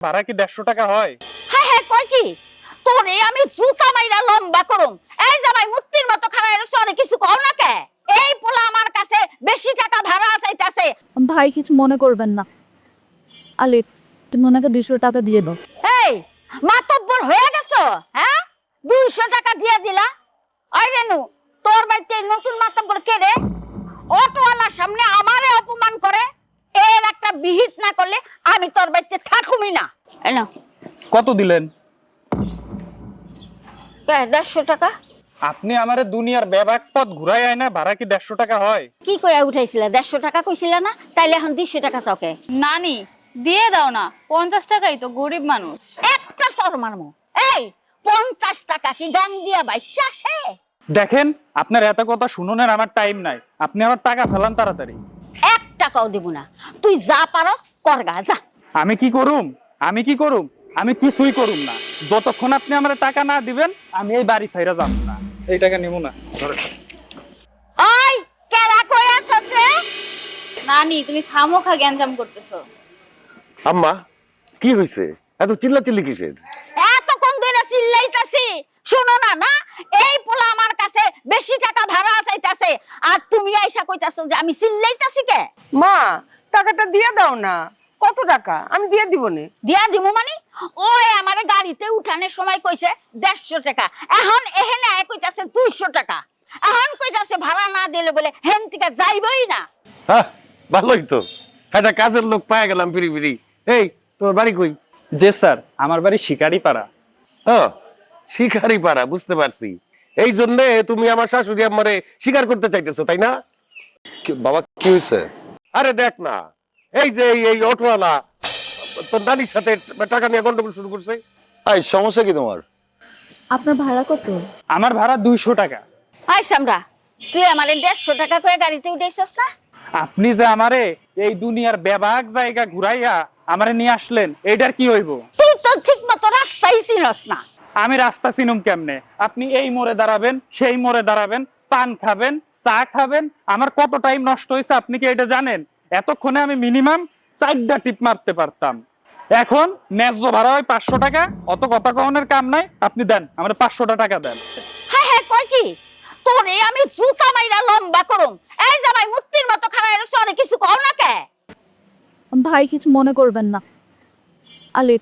ভাড়া কি দেড়শো টাকা হয়? হ্যাঁ হ্যাঁ কয় কি? তোরে আমি জুতা মাইরা লম্বা করুম। এই জামাই মুক্তির মতো খারাপ এর সরে কিছু কও না কে? এই পোলা আমার কাছে বেশি টাকা ভাড়া চাইতাছে। ভাই কিছু মনে করবেন না। আলি তুমি ওনাকে দুশো টাকা দিয়ে দাও। এই মাতব্বর হয়ে গেছো হ্যাঁ? দুইশো টাকা দিয়ে দিলা। ওই রেনু তোর বাড়িতে নতুন মাতব্বর কে রে? অটোওয়ালার সামনে আমারে অপমান করে। এর একটা বিহিত না করলে আমি তোর বাড়িতে থাকুমি না। কত দিলেন? দেড়শো টাকা? আপনি আমারে দুনিয়ার ব্যাবাক পথ ঘুরাই আয় না ভাড়া কি দেড়শো টাকা হয়? কি কইয়া উঠাইছিলে? দেড়শো টাকা কইছিলে না? তাইলে এখন দুইশো টাকা চকে। নানি দিয়ে দাও না। পঞ্চাশ টাকাই তো গরিব মানুষ। একটা সর মারমো এই পঞ্চাশ টাকা কি গান দিয়া বাইশা সে? দেখেন আপনার এত কথা শুনুনের আমার টাইম নাই। আপনি আমার টাকা ফেলান তাড়াতাড়ি। টাকাও দিব না। তুই যা পারস করগা যা। আমি কি করুম? আমি কি করুম? আমি কিছুই করুম না। যতক্ষণ আপনি আমার টাকা না দিবেন আমি এই বাড়ি ছাইরা যাব না। এই টাকা নেব না। ওই কেলা কই আসছ রে নানি তুমি খামোখা গ্যাঞ্জাম করতেছো। আম্মা কি হয়েছে এত চিল্লা চিল্লি কিসের? এতক্ষণ ধরে চিল্লাইতাছি। শুনো না না? এই পোলা আমার কাছে বেশি টাকা ভাড়া চাইতাছে। আর তুমি আইসা কইতাছো যে আমি দিয়ে দাও না। কত টাকা? আমি দিয়ে দিব নে। দিয়া দিমু মানে? ওই আমারে গাড়িতে উঠানোর সময় কইছে দেড়শো টাকা। এখন এহেনে কইতাছে দুইশো টাকা। এখন কইতাছে ভাড়া না দিলে বলে হেন থেকে যাইবই না। হ্যাঁ ভালোই তো। একটা কাজের লোক পায়ে গেলাম ফিরি ফিরি। এই তোমার বাড়ি কই? যে স্যার আমার বাড়ি শিকারি পাড়া হ্যাঁ শিকারি পাড়া বুঝতে পারছি। এই জন্যে তুমি আমার শাশুড়ি আমারে শিকার করতে চাইতেছো তাই না? কি- বাবা কি হয়েছে আরে দেখ না। এই যে এই- অটোওয়ালা তোর নানির সাথে টাকা নিয়ে গন্ডগোল শুরু করছে। আই সমস্যা কি তোমার? আপনার ভাড়া কত? আমার ভাড়া দুইশো টাকা। আই সামরা তুই আমারে দেড়শো টাকা করে গাড়িতে উঠেছিস না? আপনি যে আমারে এই দুনিয়ার ব্যাবাক জায়গা ঘুরাইয়া আমারে নিয়ে আসলেন এইটার কি হইব? তুই তো ঠিক মতো রাস্তাই চিনস না। আমি রাস্তা চিনুম কেমনে? আপনি এই মোড়ে দাঁড়াবেন সেই মোড়ে দাঁড়াবেন পান খাবেন চা খাবেন আমার কত টাইম নষ্ট হয়েছে আপনি কি এটা জানেন? এতক্ষণে আমি মিনিমাম চারটা টিপ মারতে পারতাম। এখন ন্যায্য ভাড়া হয় পাঁচশো টাকা অত কথা কহনের কাম নাই। আপনি দেন আমার পাঁচশোটা টাকা দেন। হ্যাঁ হ্যাঁ কয় কি? তোরে আমি জুতা মাইরা লম্বা করুম। এই জামাই মুক্তির মতো খারাপ এর সরে কিছু কও না কে? ভাই কিছু মনে করবেন না। আলি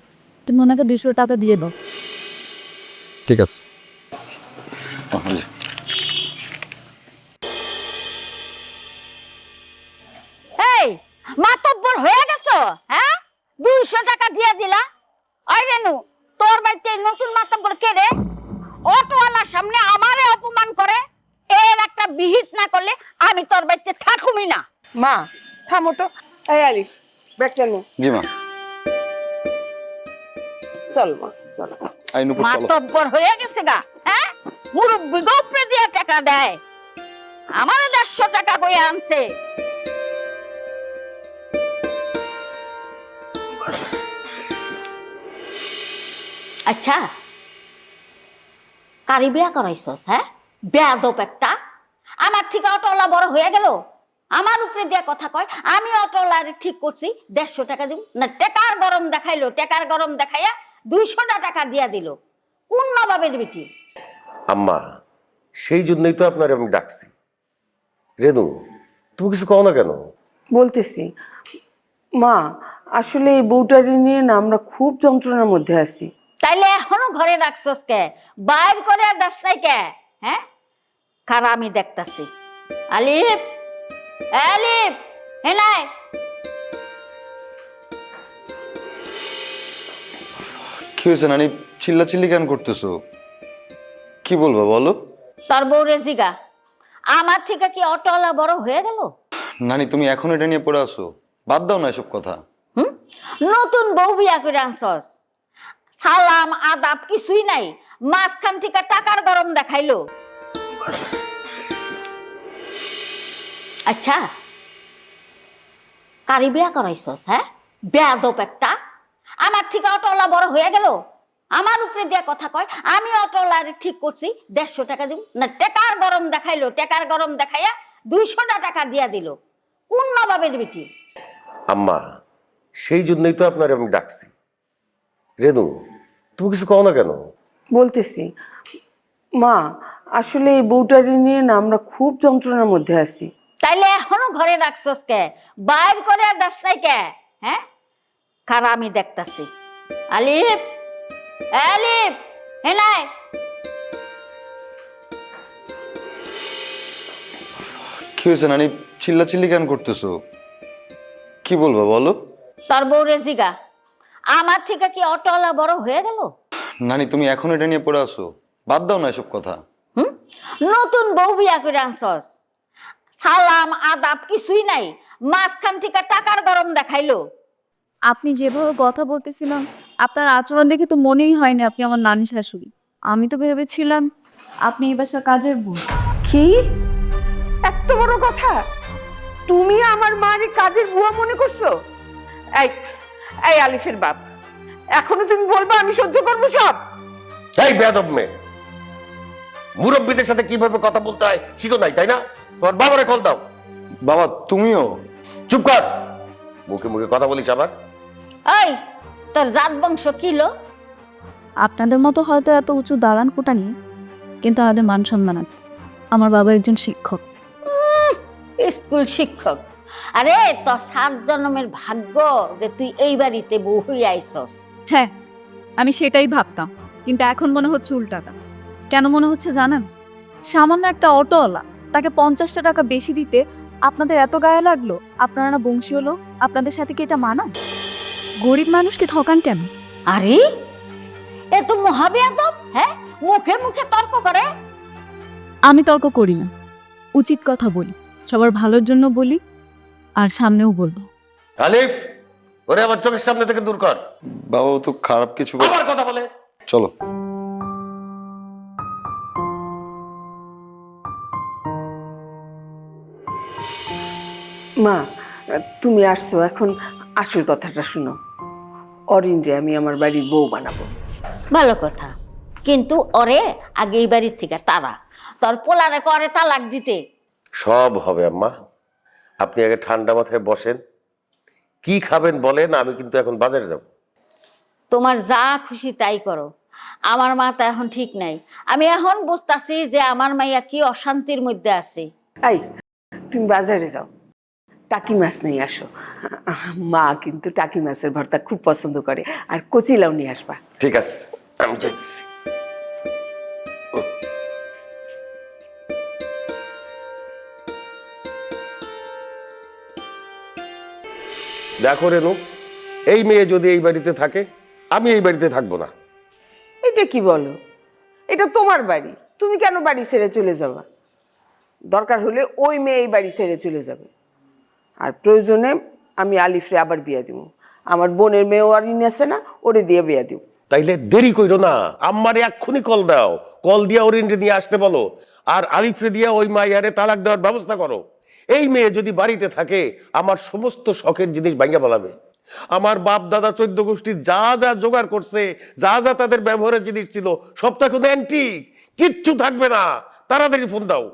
তুমি ওনাকে দুশো টাকা দিয়ে দাও। ঠিক আছে। দুইশো টাকা দিয়ে দিলা। ওই রেনু তোর বাড়িতে নতুন মাতব্বর কে রে? অটোওয়ালার সামনে আমারে অপমান করে। এর একটা বিহিত না করলে আমি তোর বাড়িতে থাকুমি না। মা থামো তো। এই আলিফ ব্যাগটা নে। জি মা। চল মা চল। আই নুপুর চলো। মাতব্বর হয়ে গেছে গা হ্যাঁ? মুরব্বী গোপরে দিয়ে টাকা দেয়। আমার দেড়শো টাকা বই আনছে। আচ্ছা। কারি বিয়া করাইছস হ্যাঁ? বেয়াদব একটা। আমার থেকে অটোলা বড় হয়ে গেল। আমার উপরে দিয়া কথা কয় আমি অটোলারে ঠিক করছি দেড়শো টাকা দিব। না টেকার গরম দেখাইলো টেকার গরম দেখাইয়া দুইশোটা টাকা দিয়া দিল। কোন নবাবের বেটি? আম্মা সেই জন্যই তো আপনার আমি ডাকছি। রেনু তুমি কিছু কও না কেন? বলতেছি মা আসলে এই বউটারি নিয়ে না আমরা খুব যন্ত্রণার মধ্যে আছি। এখনও ঘরে রাখছস কে? বাইর করে আর দাস নাই কে? হ্যাঁ? খারা আমি দেখতাছি। আলিফ! আলিফ! হে নাই! কি হয়েছে নানি? চিল্লা চিল্লি কেন করতেছো? কি বলব বলো? তোর বউরে জিগা। আমার থেকে কি অটোওয়ালা বড় হয়ে গেল? নানি তুমি এখন এটা নিয়ে পড়ে আসো বাদ দাও না এসব কথা। হুম? নতুন বউ বিয়া করে আনছস। সালাম, আদাব কিছুই নাই। মাঝখান থেকে টাকার গরম দেখাইলো। আচ্ছা কারি বিয়া করাইছস হ্যাঁ? বেয়াদব একটা। আমার থেকে অটোলা বড় হয়ে গেল। আমার উপরে দিয়া কথা কয়, আমি অটোলারে ঠিক করছি, দেড়শো টাকা দিব। না, টেকার গরম দেখাইলো, টেকার গরম দেখাইয়া দুইশোটা টাকা দিয়া দিল। কোন নবাবের বেটি আম্মা, সেই জন্যই তো আপনার আমি ডাকছি। রেনু তুমি কিছু কও না কেন? বলতেছি। মা আসলে এই বউটারি নিয়ে না আমরা খুব যন্ত্রণার মধ্যে আছি। তাইলে এখনও ঘরে রাখছস কে? বাইর করে আর দাস নাই কে? হ্যাঁ? খারা আমি দেখতাছি। আলিফ এ আলিফ হে নাই। কি হয়েছে নানি? চিল্লা চিল্লি কেন করতেছো? কি বলব বলো? তোর বউ জিগা। আমার থেকে কি অটোওয়ালা বড় হয়ে গেল? নানি তুমি এখন এটা নিয়ে পড়ে আসো বাদ দাও না এসব কথা। হুম? নতুন বউ বিয়া করে আনছস। সালাম আদাব কিছুই নাই। মাঝখান থেকে টাকার গরম দেখাইলো। আপনি যেভাবে কথা বলতেছিলাম আপনার আচরণ দেখে তো মনেই হয়নি আপনি আমার নানি শাশুড়ি। আমি তো ভেবেছিলাম আপনি এই বাসার কাজের বোন কি? এত বড় কথা? তুমি আমার মারে কাজের বুয়া মনে করছ? এই এই আলিফের বাপ এখনও তুমি বলবা আমি সহ্য করব সব? এই বেয়াদব মেয়ে মুরব্বীদের সাথে কীভাবে কথা বলতে হয় শিখো নাই তাই না? তোমার বাবারে কল দাও। বাবা তুমিও? চুপ কর। মুখে মুখে কথা বলিস আবার। এই তোর জাত বংশ কি কিলো আপনাদের মতো হয়তো এত উঁচু দাঁড়ান কোটানি কিন্তু আমাদের মান সম্মান আছে। আমার বাবা একজন শিক্ষক। স্কুল শিক্ষক। আরে তোর সাত জন্মের ভাগ্য যে তুই এই বাড়িতে বউ হয়ে আইসস। হ্যাঁ আমি সেটাই ভাবতাম কিন্তু এখন মনে হচ্ছে উল্টাটা। কেন মনে হচ্ছে জানেন? সামান্য একটা অটোওয়ালা তাকে পঞ্চাশটা টাকা বেশি দিতে আপনাদের এত গায়ে লাগল? আপনারা না বংশী হলো আপনাদের সাথে কি এটা মানায়? গরিব মানুষকে ঠকান কেন? আরে এ তো মহাবিয়াদব হ্যাঁ? মুখে মুখে তর্ক করে। আমি তর্ক করি না। উচিত কথা বলি সবার ভালোর জন্য বলি আর সামনেও বলব। আলিফ ওরে আমার চোখের সামনে থেকে দূর কর। বাবা তো খারাপ কিছু আবার কথা বলে। চলো। মা তুমি আসছো এখন আসল কথাটা শুনো। অরিন্দে আমি আমার বাড়ির বউ বানাবো। ভালো কথা। কিন্তু ওরে আগে এই বাড়ির থেকে তারা। তোর পোলারে করে তালাক দিতে। সব হবে আম্মা। আপনি আগে ঠান্ডা মাথায় বসেন। কি খাবেন বলেন আমি কিন্তু এখন বাজারে যাব। তোমার যা খুশি তাই করো। আমার মাথা এখন ঠিক নাই। আমি এখন বুঝতাছি যে আমার মাইয়া কি অশান্তির মধ্যে আছে। এই তুমি বাজারে যাও। টাকি মাছ নিয়ে আসো। মা কিন্তু টাকি মাছের ভর্তা খুব পছন্দ করে। আর কচিলাও নিয়ে আসবা। ঠিক আছে আমি যাচ্ছি দেখো রেনু এই মেয়ে যদি এই বাড়িতে থাকে আমি এই বাড়িতে থাকব না। এটা কি বলো? এটা তোমার বাড়ি তুমি কেন বাড়ি ছেড়ে চলে যাবা? দরকার হলে ওই মেয়ে এই বাড়ি ছেড়ে চলে যাবে। আর প্রয়োজনে আমি আলিফরে আবার বিয়া দিব। আমার বোনের মেয়ে আর আছে না ওরে দিয়ে বিয়া দিব। তাইলে দেরি কইরো না আম্মারে এক্ষুনি কল দাও। কল দিয়ে দিয়া ওরিন্টে নিয়ে আসতে বলো। আর আলিফরে দিয়া ওই মাইয়ারে তালাক দেওয়ার ব্যবস্থা করো। এই মেয়ে যদি বাড়িতে থাকে, আমার সমস্ত শখের জিনিস ভাঙ্গা বলাবে আমার বাপ দাদা চোদ্দ গোষ্ঠী যা যা জোগাড় করছে, যা যা তাদের ব্যবহারের জিনিস ছিল সব কিন্তু অ্যান্টিক কিচ্ছু থাকবে না। তাড়াতাড়ি ফোন দাও।